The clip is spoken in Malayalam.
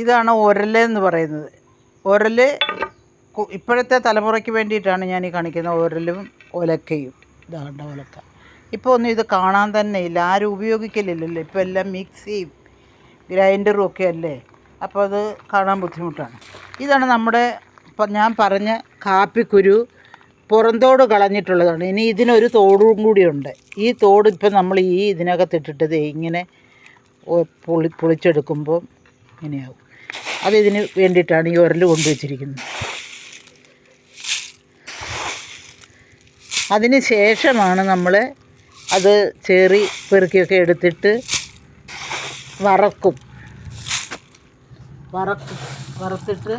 ഇതാണ് ഉരൽ എന്ന് പറയുന്നത്. ഉരൽ ഇപ്പോഴത്തെ തലമുറയ്ക്ക് വേണ്ടിയിട്ടാണ് ഞാൻ ഈ കാണിക്കുന്ന ഉരലും ഒലക്കയും. ഇതാണ്ട ഒലക്ക. ഇപ്പോൾ ഒന്നും ഇത് കാണാൻ തന്നെ ഇല്ല. ആരും ഉപയോഗിക്കലില്ലല്ലോ. ഇപ്പോൾ എല്ലാം മിക്സിയും ഗ്രൈൻഡറും ഒക്കെ അല്ലേ? അപ്പോൾ അത് കാണാൻ ബുദ്ധിമുട്ടാണ്. ഇതാണ് നമ്മുടെ ഞാൻ പറഞ്ഞ കാപ്പിക്കുരു പുറന്തോട് കളഞ്ഞിട്ടുള്ളതാണ്. ഇനി ഇതിനൊരു തോടും കൂടിയുണ്ട് ഈ തോട് ഇപ്പം നമ്മൾ ഈ ഇതിനകത്തിട്ടിട്ട് ദേ ഇങ്ങനെ പൊളി പൊളിച്ചെടുക്കുമ്പോൾ ഇങ്ങനെയാവും അത് ഇതിന് വേണ്ടിയിട്ടാണ് ഈ ഉരൽ കൊണ്ടുവച്ചിരിക്കുന്നത് അതിന് ശേഷമാണ് നമ്മൾ അത് ചേറി പെറുക്കിയൊക്കെ എടുത്തിട്ട് വറക്കും. വറക്കും. വറുത്തിട്ട്